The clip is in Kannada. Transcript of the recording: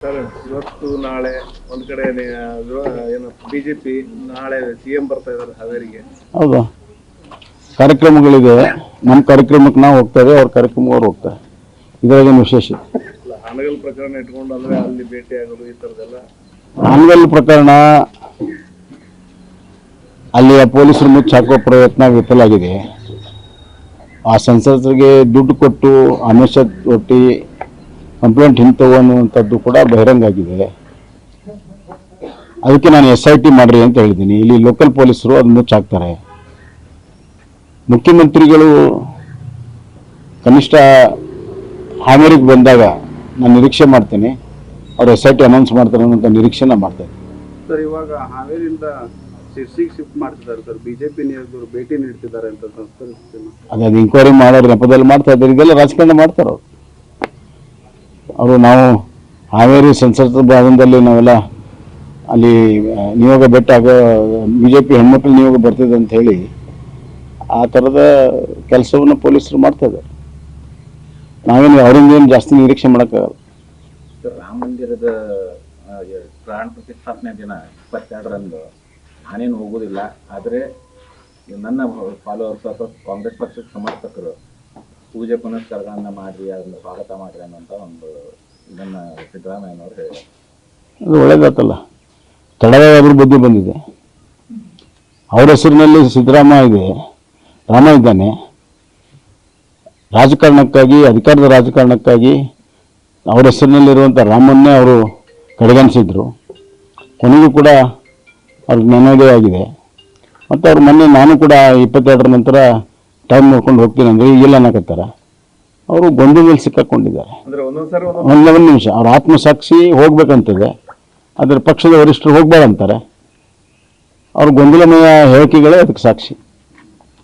ಸರ್ ಇವತ್ತು ನಾಳೆ ಒಂದ್ ಕಡೆ ಏನು ಬಿಜೆಪಿ ನಾಳೆ ಸಿಎಂ ಬರ್ತಾ ಇದಾರೆ ಹಾವೇರಿಗೆ. ಹೌದು? ಕಾರ್ಯಕ್ರಮಗಳಿದೆ. ನಮ್ಮ ಕಾರ್ಯಕ್ರಮಕ್ಕೆ ನಾವು ಹೋಗ್ತಾ ಇದ್ದೇವೆ ಅವ್ರ ಕಾರ್ಯಕ್ರಮಕ್ಕೆ ಅವ್ರು ಹೋಗ್ತಾರೆ. ಇದ್ರಾಗೇನು ವಿಶೇಷ. ಹಾನಗಲ್ ಪ್ರಕರಣ ಇಟ್ಕೊಂಡು ಅಂದ್ರೆ ಅಲ್ಲಿ ಭೇಟಿ ಆಗೋದು ಈ ತರದೆಲ್ಲ ಹಾನಗಲ್ ಪ್ರಕರಣ ಅಲ್ಲಿಯ ಪೊಲೀಸರು ಮುಚ್ಚಾಕೋ ಪ್ರಯತ್ನ ವಿಫಲಾಗಿದೆ ಆ ಸಂಸದರಿಗೆ ದುಡ್ಡು ಕೊಟ್ಟು ಆಮಿಷ ಒಟ್ಟಿ ಕಂಪ್ಲೇಂಟ್ ಹಿಂತವು ಅನ್ನುವಂಥದ್ದು ಕೂಡ ಬಹಿರಂಗ ಆಗಿದೆ ಅದಕ್ಕೆ ನಾನು ಎಸ್ ಐ ಟಿ ಮಾಡ್ರಿ ಅಂತ ಹೇಳಿದ್ದೀನಿ. ಇಲ್ಲಿ ಲೋಕಲ್ ಪೊಲೀಸರು ಅದನ್ನ ಮುಚ್ಚಾಕ್ತಾರೆ. ಮುಖ್ಯಮಂತ್ರಿಗಳು ಕನಿಷ್ಠ ಹಾವೇರಿಗೆ ಬಂದಾಗ ನಾನು ನಿರೀಕ್ಷೆ ಮಾಡ್ತೀನಿ. ಅವ್ರು ಎಸ್ ಐ ಟಿ ಅನೌನ್ಸ್ ಮಾಡ್ತಾರೆ ಅನ್ನೋಂಥ ನಿರೀಕ್ಷೆನ ಮಾಡ್ತೇನೆ ಸರ್ ಇವಾಗ ಹಾವೇರಿಯಿಂದ ಶಿರ್ಸಿಗೆ ಶಿಫ್ಟ್ ಮಾಡ್ತಿದ್ದಾರೆ ಸರ್. ಬಿಜೆಪಿ ನಾಯಕರು ಭೇಟಿ ನೀಡ್ತಿದ್ದಾರೆ ಅಂತ ಅದೇ ಇಂಕ್ವೈರಿ ಮಾಡೋರು ನೆಪದಲ್ಲಿ ಮಾಡ್ತಾ ಇದ್ದಾರೆ. ಇದೆಲ್ಲ ರಾಜಕಾರಣ ಮಾಡ್ತಾರೆ ಅವರು ಅವರು ನಾವು ಹಾವೇರಿ ಸಂಸತ್ ಭವನದಲ್ಲಿ ನಾವೆಲ್ಲ ಅಲ್ಲಿ ನಿಯೋಗ ಬೆಟ್ಟಾಗ ಬಿ ಜೆ ಪಿ ಹೆಣ್ಮಕ್ಳು ನಿಯೋಗ ಬರ್ತಿದೆ ಅಂತ ಹೇಳಿ ಆ ಥರದ ಕೆಲಸವನ್ನು ಪೊಲೀಸರು ಮಾಡ್ತಾ ಇದ್ದಾರೆ. ನಾವೇನು ಅವರಿಂದ ಏನು ಜಾಸ್ತಿ ನಿರೀಕ್ಷೆ ಮಾಡೋಕ್ಕಾಗಲ್ಲ. ರಾಮ ಮಂದಿರದ ಪ್ರಾಣ ಪ್ರತಿಷ್ಠಾಪನೆ ದಿನ ಇಪ್ಪತ್ತೆರಡರಂದು ನಾನೇನು ಹೋಗೋದಿಲ್ಲ, ಆದರೆ ನನ್ನ ಫಾಲೋವರ್ಸ್ ಅಥವಾ ಕಾಂಗ್ರೆಸ್ ಪಕ್ಷದ ಸಮರ್ಥಕರು ಪೂಜೆ ಪುನಸ್ಕಾರಗಳನ್ನ ಮಾಡಿ ಅದನ್ನ ಸ್ವಾಗತ ಮಾಡ್ರಿ ಅನ್ನೋಂಥ ಒಂದು ಇದನ್ನ ಸಿದ್ದರಾಮಯ್ಯನವರು ಹೇಳಿದ್ರು. ಅದು ಒಳ್ಳೇದಾತಲ್ಲ. ತಡವಾದ್ರ ಬುದ್ಧಿ ಬಂದಿದೆ. ಅವ್ರ ಹೆಸರಿನಲ್ಲಿ ಸಿದ್ದರಾಮಯ್ಯ ಇದೆ ರಾಮ ಇದ್ದಾನೆ. ರಾಜಕಾರಣಕ್ಕಾಗಿ, ಅಧಿಕಾರದ ರಾಜಕಾರಣಕ್ಕಾಗಿ ಅವ್ರ ಹೆಸರಿನಲ್ಲಿರುವಂಥ ರಾಮನ್ನೇ ಅವರು ಕಡೆಗಣಿಸಿದ್ರು. ಕೊನೆಗೂ ಕೂಡ ಅವ್ರಿಗೆ ಜ್ಞಾನೋದಯ ಆಗಿದೆ ಮತ್ತು ಅವ್ರ ಮೊನ್ನೆ ನಾನು ಕೂಡ ಇಪ್ಪತ್ತೆರಡರ ನಂತರ ಟೈಮ್ ನೋಡ್ಕೊಂಡು ಹೋಗ್ತೀನಿ ಅಂದರೆ ಈಗಿಲ್ಲ ಅನ್ನಕತ್ತಾರೆ ಅವರು ಗೊಂದಲದಲ್ಲಿ ಸಿಕ್ಕಾಕೊಂಡಿದ್ದಾರೆ. ಒಂದೊಂದು ಒಂದು ಒಂದು ನಿಮಿಷ ಅವ್ರ ಆತ್ಮಸಾಕ್ಷಿ ಹೋಗ್ಬೇಕಂತಿದೆ. ಅದರ ಪಕ್ಷದ ವರಿಷ್ಠರು ಹೋಗ್ಬೇಡ ಅಂತಾರೆ. ಅವ್ರ ಗೊಂದಲಮಯ ಹೇಳಿಕೆಗಳೇ ಅದಕ್ಕೆ ಸಾಕ್ಷಿ.